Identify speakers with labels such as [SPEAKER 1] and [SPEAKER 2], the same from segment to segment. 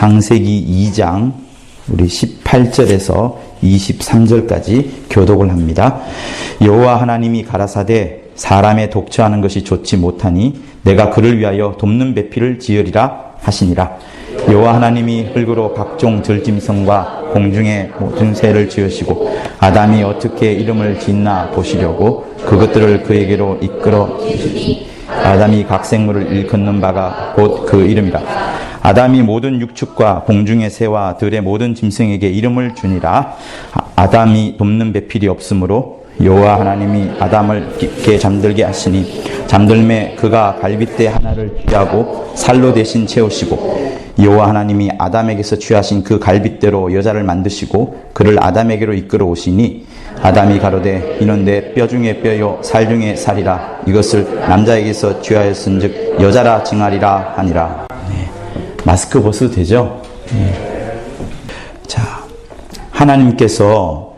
[SPEAKER 1] 장세기 2장 우리 18절에서 23절까지 교독을 합니다. 여호와 하나님이 가라사대 사람의 독처하는 것이 좋지 못하니 내가 그를 위하여 돕는 배필을 지으리라 하시니라. 여호와 하나님이 흙으로 각종 들짐승과 공중의 모든 새를 지으시고 아담이 어떻게 이름을 짓나 보시려고 그것들을 그에게로 이끌어 아담이 각 생물을 일컫는 바가 곧 그 이름이라. 아담이 모든 육축과 공중의 새와 들의 모든 짐승에게 이름을 주니라. 아, 아담이 돕는 배필이 없으므로 여호와 하나님이 아담을 깊게 잠들게 하시니 잠들매 그가 갈빗대 하나를 취하고 살로 대신 채우시고 여호와 하나님이 아담에게서 취하신 그 갈빗대로 여자를 만드시고 그를 아담에게로 이끌어 오시니 아담이 가로되 이는 내 뼈 중에 뼈요 살 중에 살이라 이것을 남자에게서 취하였은즉 여자라 징하리라 하니라 마스크 벗어도 되죠? 네. 자, 하나님께서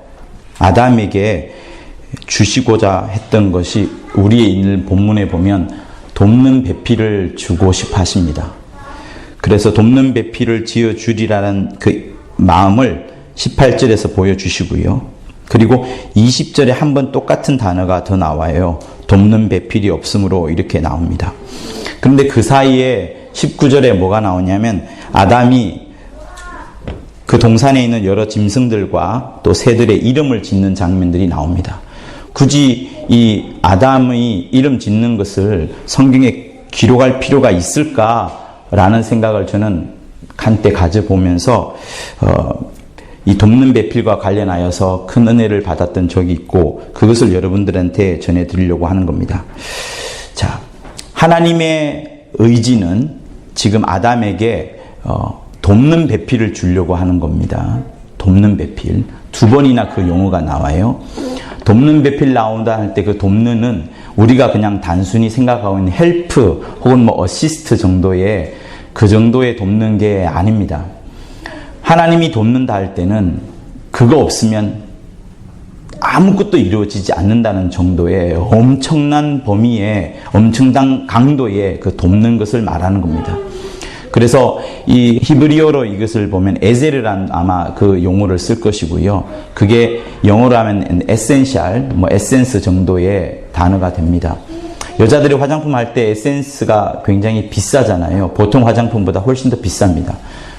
[SPEAKER 1] 아담에게 주시고자 했던 것이 우리의 있는 본문에 보면 돕는 배필을 주고 싶어 하십니다. 그래서 돕는 배필을 지어 주리라는 그 마음을 18절에서 보여주시고요. 그리고 20절에 한 번 똑같은 단어가 더 나와요. 돕는 배필이 없으므로 이렇게 나옵니다. 그런데 그 사이에 19절에 뭐가 나오냐면 아담이 그 동산에 있는 여러 짐승들과 또 새들의 이름을 짓는 장면들이 나옵니다. 굳이 이 아담의 이름 짓는 것을 성경에 기록할 필요가 있을까라는 생각을 저는 한때 가져보면서 어, 이 돕는 배필과 관련하여서 큰 은혜를 받았던 적이 있고 그것을 여러분들한테 전해드리려고 하는 겁니다. 자, 하나님의 의지는 지금 아담에게 어, 돕는 배필을 주려고 하는 겁니다. 돕는 배필. 두 번이나 그 용어가 나와요. 돕는 배필 나온다 할 때 그 돕는은 우리가 그냥 단순히 생각하고 있는 헬프 혹은 뭐 어시스트 정도의 그 정도의 돕는 게 아닙니다. 하나님이 돕는다 할 때는 그거 없으면 아무것도 이루어지지 않는다는 정도의 엄청난 범위의 엄청난 강도의 그 돕는 것을 말하는 겁니다. 그래서 이 히브리어로 이것을 보면 에젤르란 아마 그 용어를 쓸 것이고요. 그게 영어로 하면 에센셜, 뭐 에센스 정도의 단어가 됩니다. 여자들이 화장품 할 때 에센스가 굉장히 비싸잖아요. 보통 화장품보다 훨씬 더 비쌉니다.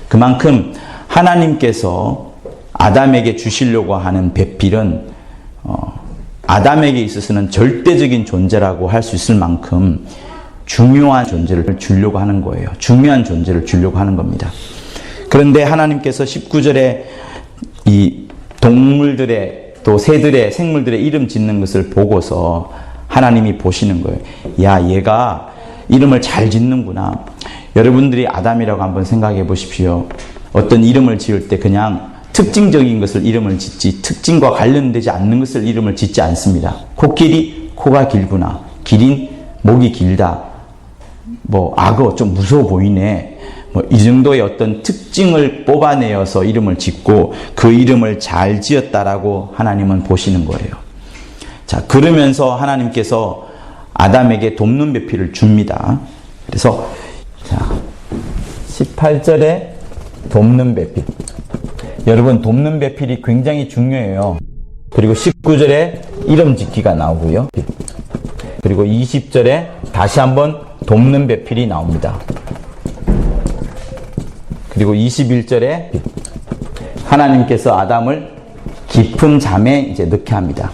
[SPEAKER 1] 그만큼 하나님께서 아담에게 주시려고 하는 배필은 어, 아담에게 있어서는 절대적인 존재라고 할 수 있을 만큼 중요한 존재를 주려고 하는 거예요. 중요한 존재를 주려고 하는 겁니다. 그런데 하나님께서 19절에 이 동물들의 또 새들의 생물들의 이름 짓는 것을 보고서 하나님이 보시는 거예요. 야, 얘가 이름을 잘 짓는구나. 여러분들이 아담이라고 한번 생각해 보십시오. 어떤 이름을 지을 때 그냥 특징적인 것을 이름을 짓지 특징과 관련되지 않는 것을 이름을 짓지 않습니다. 코끼리 코가 길구나. 기린 목이 길다. 뭐 악어 좀 무서워 보이네. 뭐 이 정도의 어떤 특징을 뽑아내어서 이름을 짓고 그 이름을 잘 지었다라고 하나님은 보시는 거예요. 자, 그러면서 하나님께서 아담에게 돕는 배필을 줍니다. 그래서 자, 18절에 돕는 배필. 여러분 돕는 배필이 굉장히 중요해요. 그리고 19절에 이름 짓기가 나오고요. 그리고 20절에 다시 한번 돕는 배필이 나옵니다. 그리고 21절에 하나님께서 아담을 깊은 잠에 이제 넣게 합니다.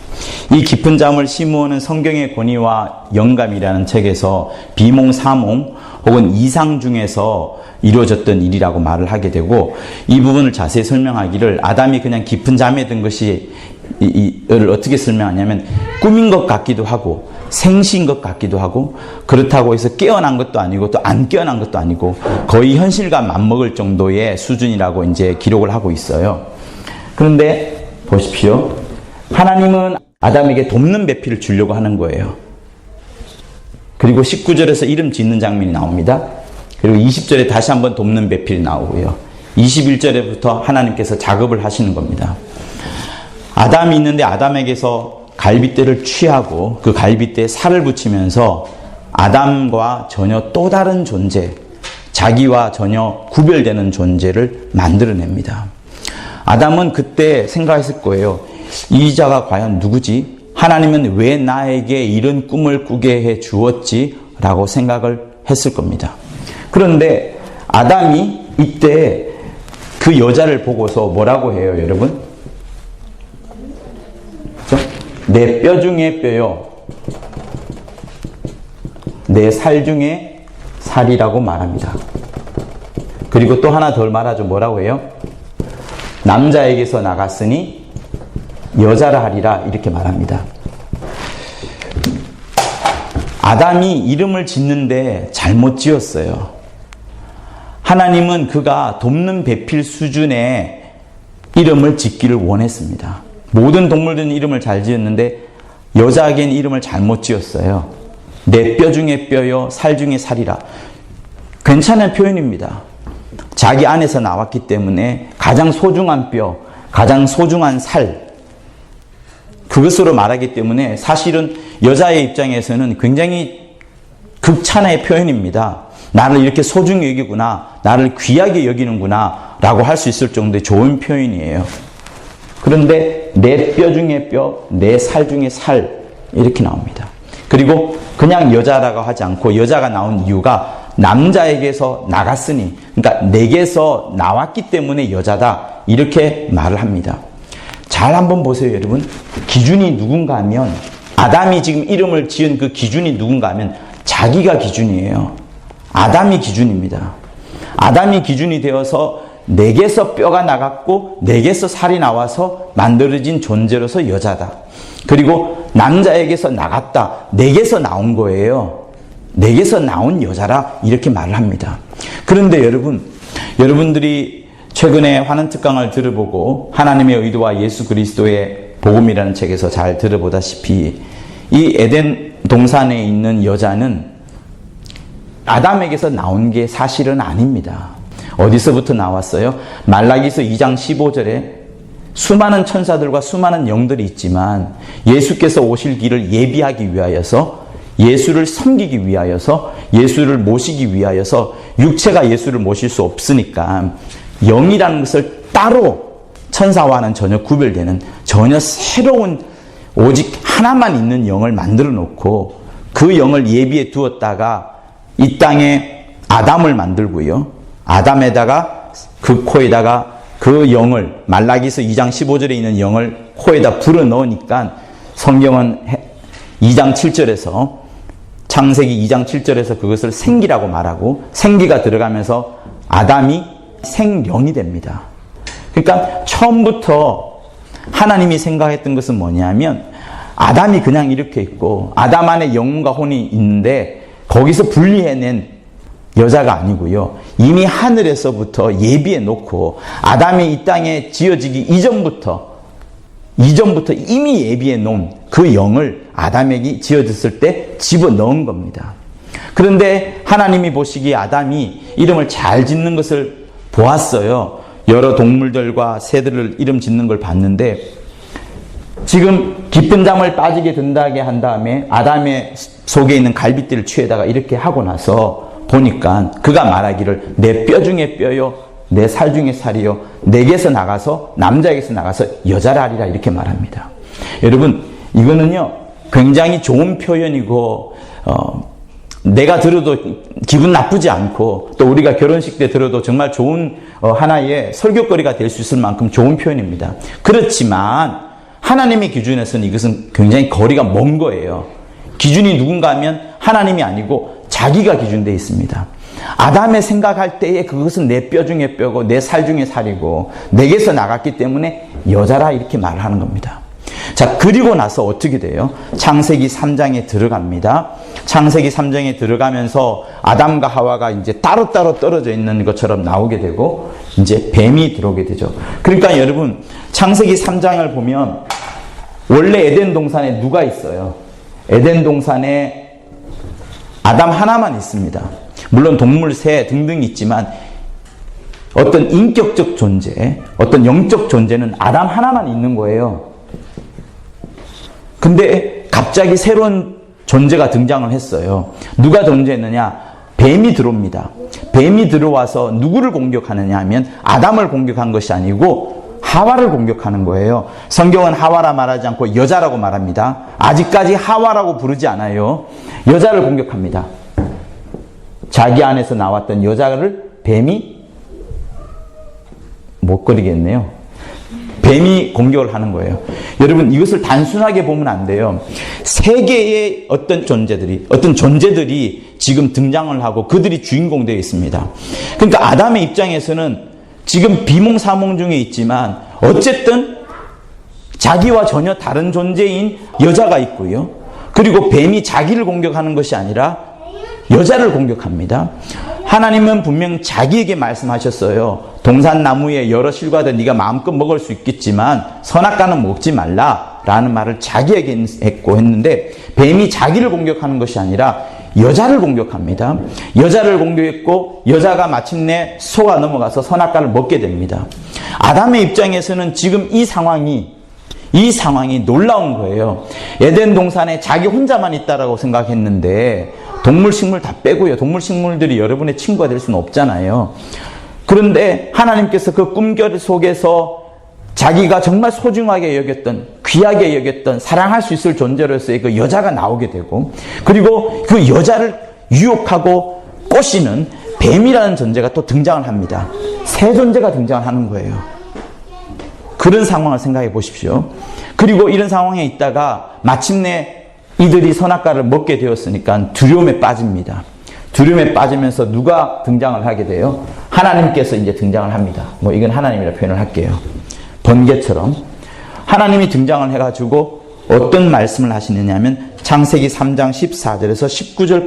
[SPEAKER 1] 이 깊은 잠을 심오는 성경의 권위와 영감이라는 책에서 비몽, 사몽, 혹은 이상 중에서 이루어졌던 일이라고 말을 하게 되고 이 부분을 자세히 설명하기를 아담이 그냥 깊은 잠에 든 것이 이, 를 어떻게 설명하냐면 꿈인 것 같기도 하고 생신 것 같기도 하고 그렇다고 해서 깨어난 것도 아니고 또 안 깨어난 것도 아니고 거의 현실과 맞먹을 정도의 수준이라고 이제 기록을 하고 있어요. 그런데 보십시오. 하나님은 아담에게 돕는 배필을 주려고 하는 거예요. 그리고 19절에서 이름 짓는 장면이 나옵니다. 그리고 20절에 다시 한번 돕는 배필이 나오고요. 21절에부터 하나님께서 작업을 하시는 겁니다. 아담이 있는데 아담에게서 갈빗대를 취하고 그 갈빗대에 살을 붙이면서 아담과 전혀 또 다른 존재, 자기와 전혀 구별되는 존재를 만들어냅니다. 아담은 그때 생각했을 거예요. 이 자가 과연 누구지? 하나님은 왜 나에게 이런 꿈을 꾸게 해 주었지? 라고 생각을 했을 겁니다. 그런데 아담이 이때 그 여자를 보고서 뭐라고 해요, 여러분? 내 뼈 중에 뼈요. 내 살 중에 살이라고 말합니다. 그리고 또 하나 덜 말하죠. 뭐라고 해요? 남자에게서 나갔으니 여자라 하리라 이렇게 말합니다. 아담이 이름을 짓는데 잘못 지었어요. 하나님은 그가 돕는 배필 수준의 이름을 짓기를 원했습니다. 모든 동물들은 이름을 잘 지었는데 여자에겐 이름을 잘못 지었어요. 내 뼈 중에 뼈요, 살 중에 살이라. 괜찮은 표현입니다. 자기 안에서 나왔기 때문에 가장 소중한 뼈, 가장 소중한 살, 그것으로 말하기 때문에 사실은 여자의 입장에서는 굉장히 극찬의 표현입니다. 나를 이렇게 소중히 여기구나, 나를 귀하게 여기는구나, 라고 할 수 있을 정도의 좋은 표현이에요. 그런데 내 뼈 중에 뼈, 내 살 중에 살, 이렇게 나옵니다. 그리고 그냥 여자라고 하지 않고 여자가 나온 이유가 남자에게서 나갔으니, 그러니까 내게서 나왔기 때문에 여자다, 이렇게 말을 합니다. 잘 한번 보세요, 여러분. 기준이 누군가 하면 아담이 지금 이름을 지은 그 기준이 누군가 하면 자기가 기준이에요. 아담이 기준입니다. 아담이 기준이 되어서 내게서 뼈가 나갔고 내게서 살이 나와서 만들어진 존재로서 여자다. 그리고 남자에게서 나갔다. 내게서 나온 거예요. 내게서 나온 여자라 이렇게 말을 합니다. 그런데 여러분, 여러분들이 최근에 환한 특강을 들어보고 하나님의 의도와 예수 그리스도의 복음이라는 책에서 잘 들어보다시피 이 에덴 동산에 있는 여자는 아담에게서 나온 게 사실은 아닙니다. 어디서부터 나왔어요? 말라기서 2장 15절에 수많은 천사들과 수많은 영들이 있지만 예수께서 오실 길을 예비하기 위하여서 예수를 섬기기 위하여서 예수를 모시기 위하여서 육체가 예수를 모실 수 없으니까 영이라는 것을 따로 천사와는 전혀 구별되는 전혀 새로운 오직 하나만 있는 영을 만들어 놓고 그 영을 예비해 두었다가 이 땅에 아담을 만들고요. 아담에다가 그 코에다가 그 영을 말라기서 2장 15절에 있는 영을 코에다 불어 넣으니까 성경은 2장 7절에서 창세기 2장 7절에서 그것을 생기라고 말하고 생기가 들어가면서 아담이 생령이 됩니다. 그러니까 처음부터 하나님이 생각했던 것은 뭐냐면 아담이 그냥 이렇게 있고 아담 안에 영과 혼이 있는데 거기서 분리해낸 여자가 아니고요. 이미 하늘에서부터 예비해 놓고 아담이 이 땅에 지어지기 이전부터 이전부터 이미 예비해 놓은 그 영을 아담에게 지어졌을 때 집어 넣은 겁니다. 그런데 하나님이 보시기에 아담이 이름을 잘 짓는 것을 보았어요. 여러 동물들과 새들을 이름 짓는 걸 봤는데 지금 깊은 잠을 빠지게 된다게 한 다음에 아담의 속에 있는 갈빗띠를 취해다가 이렇게 하고 나서 보니까 그가 말하기를 내 뼈 중에 뼈요 내 살 중에 살이요 내게서 나가서 남자에게서 나가서 여자를 하리라 이렇게 말합니다. 여러분 이거는요 굉장히 좋은 표현이고 어, 내가 들어도 기분 나쁘지 않고 또 우리가 결혼식 때 들어도 정말 좋은 어, 하나의 설교거리가 될 수 있을 만큼 좋은 표현입니다. 그렇지만 하나님의 기준에서는 이것은 굉장히 거리가 먼 거예요. 기준이 누군가 하면 하나님이 아니고 자기가 기준되어 있습니다. 아담의 생각할 때에 그것은 내 뼈 중에 뼈고 내 살 중에 살이고 내게서 나갔기 때문에 여자라 이렇게 말하는 겁니다. 자, 그리고 나서 어떻게 돼요? 창세기 3장에 들어갑니다. 창세기 3장에 들어가면서 아담과 하와가 이제 따로따로 떨어져 있는 것처럼 나오게 되고 이제 뱀이 들어오게 되죠. 그러니까 여러분, 창세기 3장을 보면 원래 에덴 동산에 누가 있어요? 에덴 동산에 아담 하나만 있습니다. 물론 동물, 새 등등 있지만 어떤 인격적 존재, 어떤 영적 존재는 아담 하나만 있는 거예요. 근데 갑자기 새로운 존재가 등장을 했어요. 누가 존재했느냐? 뱀이 들어옵니다. 뱀이 들어와서 누구를 공격하느냐 하면 아담을 공격한 것이 아니고 하와를 공격하는 거예요. 성경은 하와라 말하지 않고 여자라고 말합니다. 아직까지 하와라고 부르지 않아요. 여자를 공격합니다. 자기 안에서 나왔던 여자를 뱀이 못 거리겠네요. 뱀이 공격을 하는 거예요. 여러분 이것을 단순하게 보면 안 돼요. 세계의 어떤 존재들이 어떤 존재들이 지금 등장을 하고 그들이 주인공 되어 있습니다. 그러니까 아담의 입장에서는 지금 비몽사몽 중에 있지만 어쨌든 자기와 전혀 다른 존재인 여자가 있고요. 그리고 뱀이 자기를 공격하는 것이 아니라 여자를 공격합니다. 하나님은 분명 자기에게 말씀하셨어요. 동산나무에 여러 실과든 네가 마음껏 먹을 수 있겠지만 선악과는 먹지 말라 라는 말을 자기에게 했고 했는데 뱀이 자기를 공격하는 것이 아니라 여자를 공격합니다. 여자를 공격했고 여자가 마침내 소가 넘어가서 선악과를 먹게 됩니다. 아담의 입장에서는 지금 이 상황이 이 상황이 놀라운 거예요. 에덴 동산에 자기 혼자만 있다라고 생각했는데 동물 식물 다 빼고요. 동물 식물들이 여러분의 친구가 될 수는 없잖아요. 그런데 하나님께서 그 꿈결 속에서 자기가 정말 소중하게 여겼던 귀하게 여겼던 사랑할 수 있을 존재로서의 그 여자가 나오게 되고 그리고 그 여자를 유혹하고 꼬시는 뱀이라는 존재가 또 등장을 합니다. 새 존재가 등장하는 거예요. 그런 상황을 생각해 보십시오. 그리고 이런 상황에 있다가 마침내 이들이 선악과를 먹게 되었으니까 두려움에 빠집니다. 두려움에 빠지면서 누가 등장을 하게 돼요? 하나님께서 이제 등장을 합니다. 뭐 이건 하나님이라 표현을 할게요. 번개처럼 하나님이 등장을 해가지고 어떤 말씀을 하시느냐 면 창세기 3장 14절에서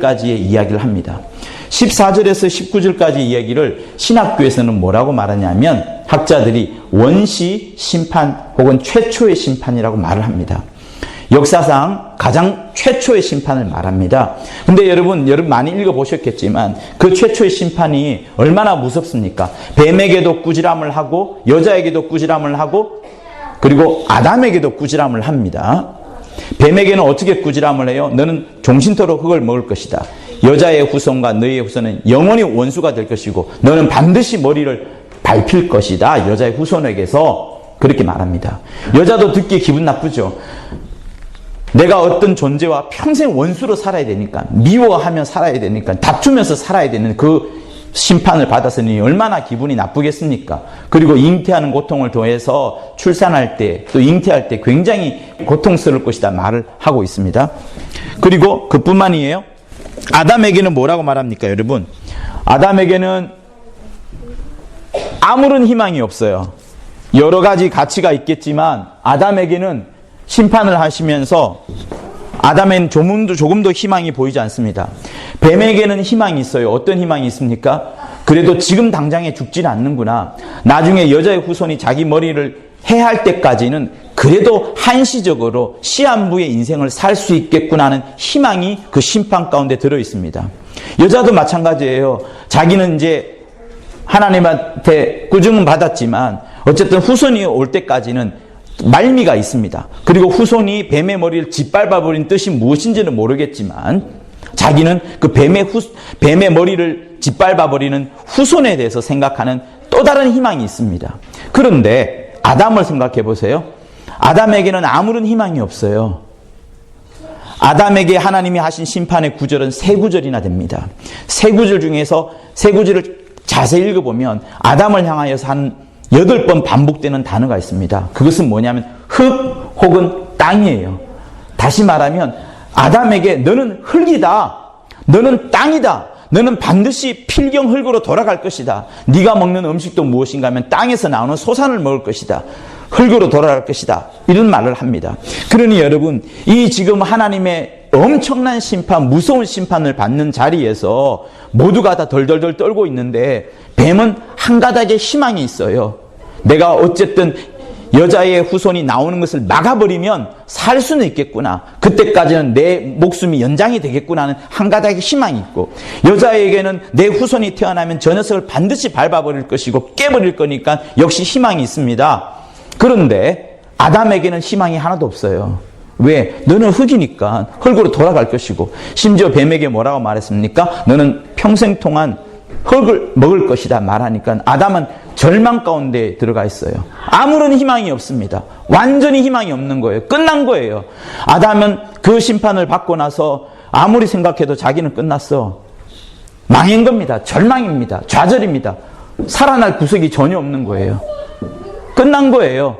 [SPEAKER 1] 19절까지의 이야기를 합니다. 14절에서 19절까지 이야기를 신학교에서는 뭐라고 말하냐면 학자들이 원시 심판 혹은 최초의 심판이라고 말을 합니다. 역사상 가장 최초의 심판을 말합니다. 근데 여러분, 여러분 많이 읽어보셨겠지만 그 최초의 심판이 얼마나 무섭습니까? 뱀에게도 꾸지람을 하고 여자에게도 꾸지람을 하고 그리고 아담에게도 꾸지람을 합니다. 뱀에게는 어떻게 꾸지람을 해요? 너는 종신토록 흙을 먹을 것이다. 여자의 후손과 너의 후손은 영원히 원수가 될 것이고 너는 반드시 머리를 밟힐 것이다. 여자의 후손에게서 그렇게 말합니다. 여자도 듣기 기분 나쁘죠. 내가 어떤 존재와 평생 원수로 살아야 되니까, 미워하며 살아야 되니까, 다투면서 살아야 되는 그 심판을 받았으니 얼마나 기분이 나쁘겠습니까? 그리고 잉태하는 고통을 더해서 출산할 때, 또 잉태할 때 굉장히 고통스러울 것이다 말을 하고 있습니다. 그리고 그뿐만이에요. 아담에게는 뭐라고 말합니까, 여러분? 아담에게는 아무런 희망이 없어요. 여러 가지 가치가 있겠지만 아담에게는 심판을 하시면서 아담엔 조문도조금더 희망이 보이지 않습니다. 뱀에게는 희망이 있어요. 어떤 희망이 있습니까? 그래도 지금 당장에 죽진 않는구나. 나중에 여자의 후손이 자기 머리를 해할 때까지는 그래도 한시적으로 시한부의 인생을 살 수 있겠구나 하는 희망이 그 심판 가운데 들어 있습니다. 여자도 마찬가지예요. 자기는 이제 하나님한테 꾸중은 받았지만 어쨌든 후손이 올 때까지는 말미가 있습니다. 그리고 후손이 뱀의 머리를 짓밟아버린 뜻이 무엇인지는 모르겠지만 자기는 그 뱀의, 후, 뱀의 머리를 짓밟아버리는 후손에 대해서 생각하는 또 다른 희망이 있습니다. 그런데 아담을 생각해 보세요. 아담에게는 아무런 희망이 없어요. 아담에게 하나님이 하신 심판의 구절은 세 구절이나 됩니다. 세 구절 중에서 세 구절을 자세히 읽어보면 아담을 향하여서 한 여덟 번 반복되는 단어가 있습니다. 그것은 뭐냐면 흙 혹은 땅이에요. 다시 말하면 아담에게 너는 흙이다. 너는 땅이다. 너는 반드시 필경 흙으로 돌아갈 것이다. 네가 먹는 음식도 무엇인가 하면 땅에서 나오는 소산을 먹을 것이다. 흙으로 돌아갈 것이다. 이런 말을 합니다. 그러니 여러분, 이 지금 하나님의 엄청난 심판, 무서운 심판을 받는 자리에서 모두가 다 덜덜덜 떨고 있는데 뱀은 한 가닥의 희망이 있어요. 내가 어쨌든 여자의 후손이 나오는 것을 막아버리면 살 수는 있겠구나. 그때까지는 내 목숨이 연장이 되겠구나 하는 한 가닥의 희망이 있고 여자에게는 내 후손이 태어나면 저 녀석을 반드시 밟아버릴 것이고 깨버릴 거니까 역시 희망이 있습니다. 그런데 아담에게는 희망이 하나도 없어요. 왜? 너는 흙이니까 흙으로 돌아갈 것이고 심지어 뱀에게 뭐라고 말했습니까? 너는 평생 동안 흙을 먹을 것이다 말하니까 아담은 절망 가운데 들어가 있어요. 아무런 희망이 없습니다. 완전히 희망이 없는 거예요. 끝난 거예요. 아담은 그 심판을 받고 나서 아무리 생각해도 자기는 끝났어. 망인 겁니다. 절망입니다. 좌절입니다. 살아날 구석이 전혀 없는 거예요. 끝난 거예요.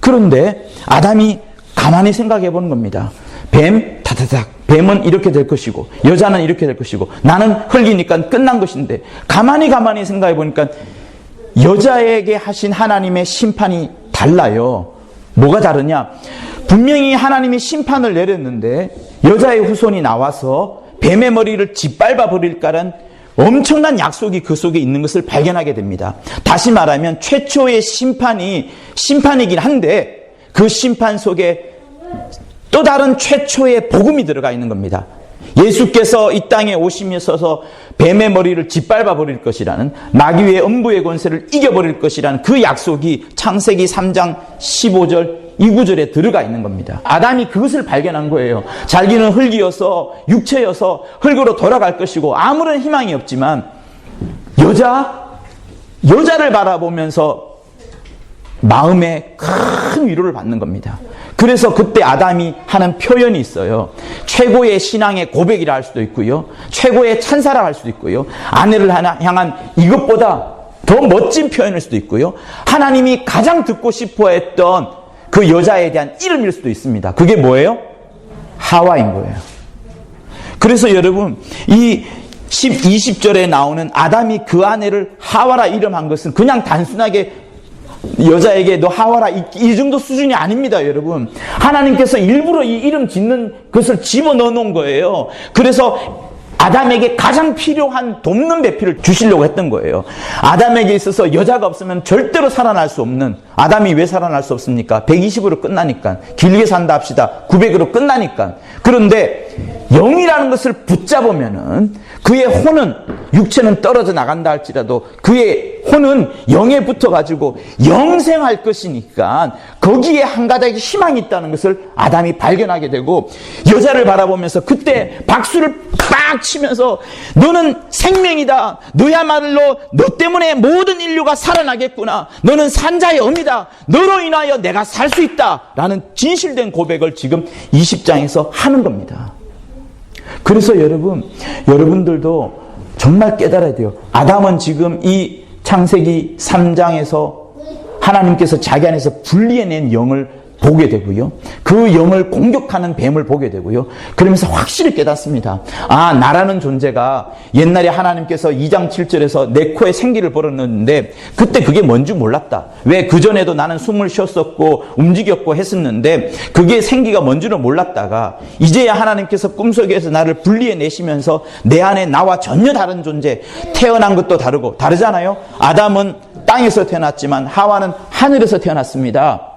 [SPEAKER 1] 그런데 아담이 가만히 생각해 보는 겁니다. 뱀, 타타닥. 뱀은 이렇게 될 것이고, 여자는 이렇게 될 것이고, 나는 흘리니까 끝난 것인데, 가만히 가만히 생각해 보니까, 여자에게 하신 하나님의 심판이 달라요. 뭐가 다르냐? 분명히 하나님이 심판을 내렸는데, 여자의 후손이 나와서 뱀의 머리를 짓밟아 버릴까란 엄청난 약속이 그 속에 있는 것을 발견하게 됩니다. 다시 말하면 최초의 심판이 심판이긴 한데 그 심판 속에 또 다른 최초의 복음이 들어가 있는 겁니다. 예수께서 이 땅에 오심에서서 뱀의 머리를 짓밟아 버릴 것이라는 마귀의 음부의 권세를 이겨 버릴 것이라는 그 약속이 창세기 3장 15절 2 구절에 들어가 있는 겁니다. 아담이 그것을 발견한 거예요. 자기는 흙이어서 육체여서 흙으로 돌아갈 것이고 아무런 희망이 없지만 여자 여자를 바라보면서 마음에 큰 위로를 받는 겁니다. 그래서 그때 아담이 하는 표현이 있어요. 최고의 신앙의 고백이라 할 수도 있고요. 최고의 찬사라 할 수도 있고요. 아내를 하나 향한 이것보다 더 멋진 표현일 수도 있고요. 하나님이 가장 듣고 싶어 했던 그 여자에 대한 이름일 수도 있습니다. 그게 뭐예요? 하와인 거예요. 그래서 여러분, 이 10, 20절에 나오는 아담이 그 아내를 하와라 이름한 것은 그냥 단순하게 여자에게 너 하와라 이, 이, 정도 수준이 아닙니다 여러분 하나님께서 일부러 이 이름 짓는 것을 집어넣어 놓은 거예요 그래서 아담에게 가장 필요한 돕는 배필을 주시려고 했던 거예요 아담에게 있어서 여자가 없으면 절대로 살아날 수 없는 아담이 왜 살아날 수 없습니까 120으로 끝나니까 길게 산다 합시다 900으로 끝나니까 그런데 영이라는 것을 붙잡으면은 그의 혼은 육체는 떨어져 나간다 할지라도 그의 혼은 영에 붙어 가지고 영생할 것이니까 거기에 한 가닥의 희망이 있다는 것을 아담이 발견하게 되고 여자를 바라보면서 그때 박수를 빡 치면서 너는 생명이다. 너야말로 너 때문에 모든 인류가 살아나겠구나. 너는 산자의 어미다. 너로 인하여 내가 살 수 있다. 라는 진실된 고백을 지금 20장에서 하는 겁니다. 그래서 여러분, 여러분들도 정말 깨달아야 돼요. 아담은 지금 이 창세기 3장에서 하나님께서 자기 안에서 분리해낸 영을 보게 되고요. 그 영을 공격하는 뱀을 보게 되고요. 그러면서 확실히 깨닫습니다. 아, 나라는 존재가 옛날에 하나님께서 2장 7절에서 내 코에 생기를 벌었는데 그때 그게 뭔지 몰랐다. 왜 그전에도 나는 숨을 쉬었었고 움직였고 했었는데 그게 생기가 뭔지는 몰랐다가 이제야 하나님께서 꿈속에서 나를 분리해내시면서 내 안에 나와 전혀 다른 존재, 태어난 것도 다르고 다르잖아요. 아담은 땅에서 태어났지만 하와는 하늘에서 태어났습니다.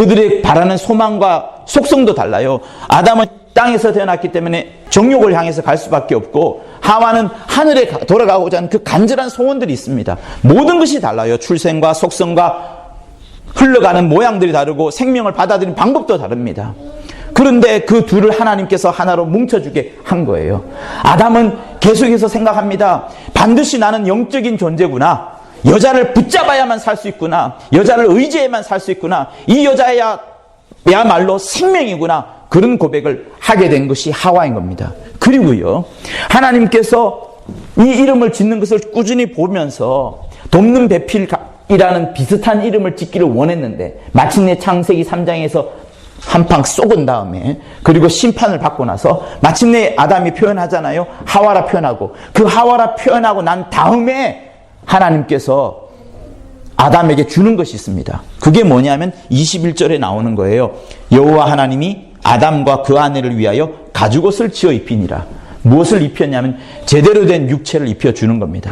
[SPEAKER 1] 그들이 바라는 소망과 속성도 달라요. 아담은 땅에서 태어났기 때문에 정욕을 향해서 갈 수밖에 없고 하와는 하늘에 돌아가고자 하는 그 간절한 소원들이 있습니다. 모든 것이 달라요. 출생과 속성과 흘러가는 모양들이 다르고 생명을 받아들이는 방법도 다릅니다. 그런데 그 둘을 하나님께서 하나로 뭉쳐주게 한 거예요. 아담은 계속해서 생각합니다. 반드시 나는 영적인 존재구나. 여자를 붙잡아야만 살 수 있구나. 여자를 의지해만 살 수 있구나. 이 여자야 야말로 생명이구나. 그런 고백을 하게 된 것이 하와인 겁니다. 그리고요. 하나님께서 이 이름을 짓는 것을 꾸준히 보면서 돕는 배필이라는 비슷한 이름을 짓기를 원했는데 마침내 창세기 3장에서 한방 쏘은 다음에 그리고 심판을 받고 나서 마침내 아담이 표현하잖아요. 하와라 표현하고 그 하와라 표현하고 난 다음에 하나님께서 아담에게 주는 것이 있습니다. 그게 뭐냐면 21절에 나오는 거예요. 여호와 하나님이 아담과 그 아내를 위하여 가죽옷을 지어 입히니라. 무엇을 입혔냐면 제대로 된 육체를 입혀 주는 겁니다.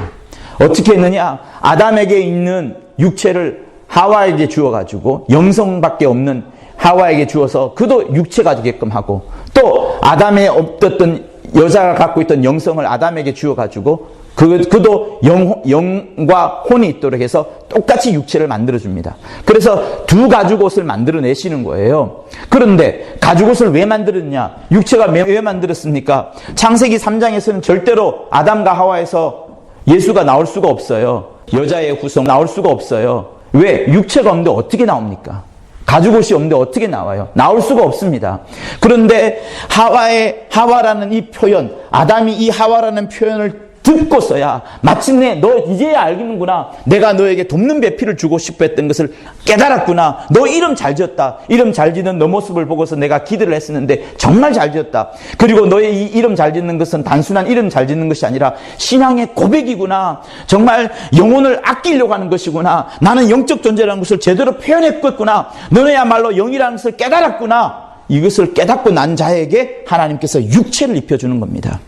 [SPEAKER 1] 어떻게 했느냐? 아담에게 있는 육체를 하와에게 주어 가지고 영성밖에 없는 하와에게 주어서 그도 육체가 되게끔 하고 또 아담에 없었던 여자가 갖고 있던 영성을 아담에게 주어 가지고 그, 그도 영, 영과 혼이 있도록 해서 똑같이 육체를 만들어줍니다. 그래서 두 가죽옷을 만들어내시는 거예요. 그런데 가죽옷을 왜 만들었냐? 육체가 왜 만들었습니까? 창세기 3장에서는 절대로 아담과 하와에서 예수가 나올 수가 없어요. 여자의 후성 나올 수가 없어요. 왜? 육체가 없는데 어떻게 나옵니까? 가죽옷이 없는데 어떻게 나와요? 나올 수가 없습니다. 그런데 하와의 하와라는 이 표현, 아담이 이 하와라는 표현을 듣고 써야 마침내 너 이제야 알겠는구나. 내가 너에게 돕는 배필을 주고 싶어 했던 것을 깨달았구나. 너 이름 잘 지었다. 이름 잘 지는 너 모습을 보고서 내가 기대를 했었는데 정말 잘 지었다. 그리고 너의 이 이름 잘 짓는 것은 단순한 이름 잘 짓는 것이 아니라 신앙의 고백이구나. 정말 영혼을 아끼려고 하는 것이구나. 나는 영적 존재라는 것을 제대로 표현했겠구나. 너네야말로 영이라는 것을 깨달았구나. 이것을 깨닫고 난 자에게 하나님께서 육체를 입혀주는 겁니다.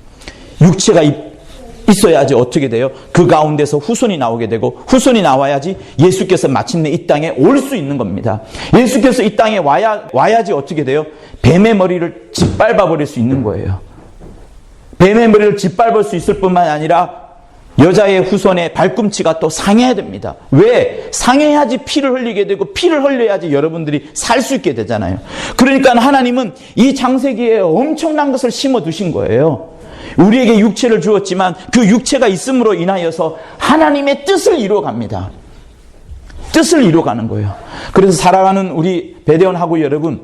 [SPEAKER 1] 육체가 입, 있어야지 어떻게 돼요? 그 가운데서 후손이 나오게 되고 후손이 나와야지 예수께서 마침내 이 땅에 올 수 있는 겁니다. 예수께서 이 땅에 와야, 와야지 어떻게 돼요? 뱀의 머리를 짓밟아 버릴 수 있는 거예요. 뱀의 머리를 짓밟을 수 있을 뿐만 아니라 여자의 후손의 발꿈치가 또 상해야 됩니다. 왜? 상해야지 피를 흘리게 되고 피를 흘려야지 여러분들이 살 수 있게 되잖아요. 그러니까 하나님은 이 장세기에 엄청난 것을 심어 두신 거예요. 우리에게 육체를 주었지만 그 육체가 있음으로 인하여서 하나님의 뜻을 이루어갑니다. 뜻을 이루어가는 거예요. 그래서 살아가는 우리 배대원하고 여러분,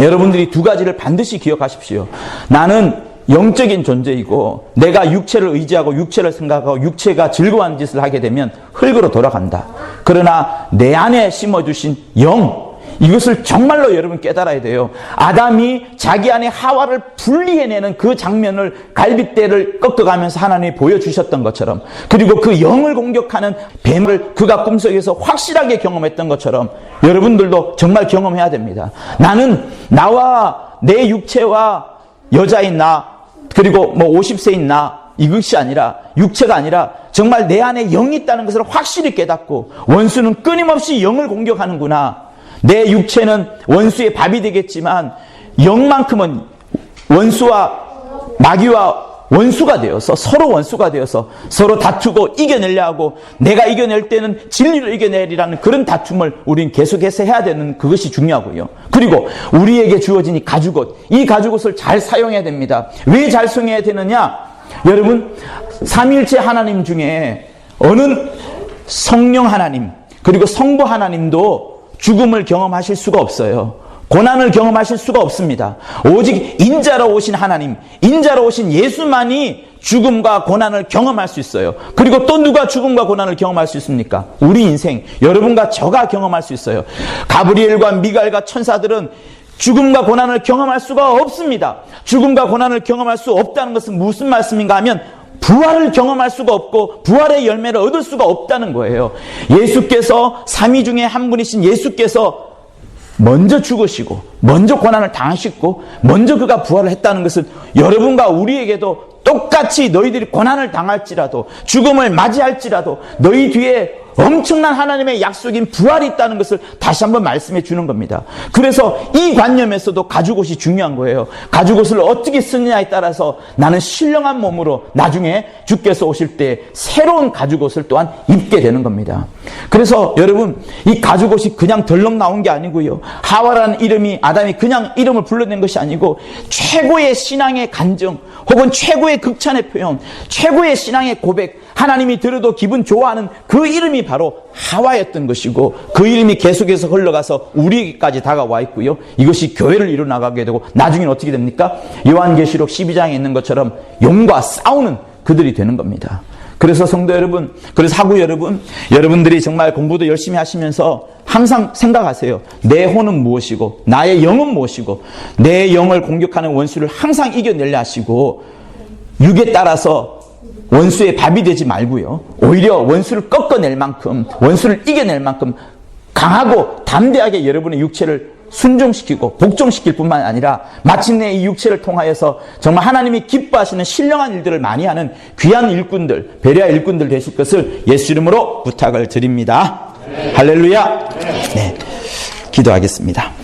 [SPEAKER 1] 여러분들이 두 가지를 반드시 기억하십시오. 나는 영적인 존재이고 내가 육체를 의지하고 육체를 생각하고 육체가 즐거운 짓을 하게 되면 흙으로 돌아간다. 그러나 내 안에 심어주신 영, 이것을 정말로 여러분 깨달아야 돼요. 아담이 자기 안에 하와를 분리해내는 그 장면을 갈빗대를 꺾어가면서 하나님이 보여주셨던 것처럼 그리고 그 영을 공격하는 뱀을 그가 꿈속에서 확실하게 경험했던 것처럼 여러분들도 정말 경험해야 됩니다. 나는 나와 내 육체와 여자인 나 그리고 뭐 50세인 나 이것이 아니라 육체가 아니라 정말 내 안에 영이 있다는 것을 확실히 깨닫고 원수는 끊임없이 영을 공격하는구나. 내 육체는 원수의 밥이 되겠지만 영만큼은 원수와 마귀와 원수가 되어서 서로 원수가 되어서 서로 다투고 이겨내려 하고 내가 이겨낼 때는 진리를 이겨내리라는 그런 다툼을 우린 계속해서 해야 되는 그것이 중요하고요. 그리고 우리에게 주어진 이 가죽옷, 이 가죽옷을 잘 사용해야 됩니다. 왜 잘 사용해야 되느냐? 여러분, 삼일체 하나님 중에 어느 성령 하나님, 그리고 성부 하나님도 죽음을 경험하실 수가 없어요. 고난을 경험하실 수가 없습니다. 오직 인자로 오신 하나님, 인자로 오신 예수만이 죽음과 고난을 경험할 수 있어요. 그리고 또 누가 죽음과 고난을 경험할 수 있습니까? 우리 인생, 여러분과 저가 경험할 수 있어요. 가브리엘과 미갈과 천사들은 죽음과 고난을 경험할 수가 없습니다. 죽음과 고난을 경험할 수 없다는 것은 무슨 말씀인가 하면 부활을 경험할 수가 없고 부활의 열매를 얻을 수가 없다는 거예요. 예수께서 삼위 중에 한 분이신 예수께서 먼저 죽으시고 먼저 고난을 당하시고 먼저 그가 부활을 했다는 것은 여러분과 우리에게도 똑같이 너희들이 고난을 당할지라도 죽음을 맞이할지라도 너희 뒤에 엄청난 하나님의 약속인 부활이 있다는 것을 다시 한번 말씀해 주는 겁니다. 그래서 이 관념에서도 가죽옷이 중요한 거예요. 가죽옷을 어떻게 쓰느냐에 따라서 나는 신령한 몸으로 나중에 주께서 오실 때 새로운 가죽옷을 또한 입게 되는 겁니다. 그래서 여러분 이 가죽옷이 그냥 덜렁 나온 게 아니고요. 하와라는 이름이 아담이 그냥 이름을 불러낸 것이 아니고 최고의 신앙의 간증 혹은 최고의 극찬의 표현, 최고의 신앙의 고백, 하나님이 들어도 기분 좋아하는 그 이름이 이름이 바로 하와였던 것이고 그 이름이 계속해서 흘러가서 우리에게까지 다가와 있고요. 이것이 교회를 이루 어 나가게 되고 나중에는 어떻게 됩니까? 요한계시록 12장에 있는 것처럼 용과 싸우는 그들이 되는 겁니다. 그래서 성도 여러분, 그래서 하고 여러분, 여러분들이 정말 공부도 열심히 하시면서 항상 생각하세요. 내 혼은 무엇이고, 나의 영은 무엇이고, 내 영을 공격하는 원수를 항상 이겨내려 하시고, 육에 따라서 원수의 밥이 되지 말고요. 오히려 원수를 꺾어낼 만큼, 원수를 이겨낼 만큼 강하고 담대하게 여러분의 육체를 순종시키고 복종시킬 뿐만 아니라 마침내 이 육체를 통하여서 정말 하나님이 기뻐하시는 신령한 일들을 많이 하는 귀한 일꾼들, 배려의 일꾼들 되실 것을 예수 이름으로 부탁을 드립니다. 할렐루야. 네. 기도하겠습니다.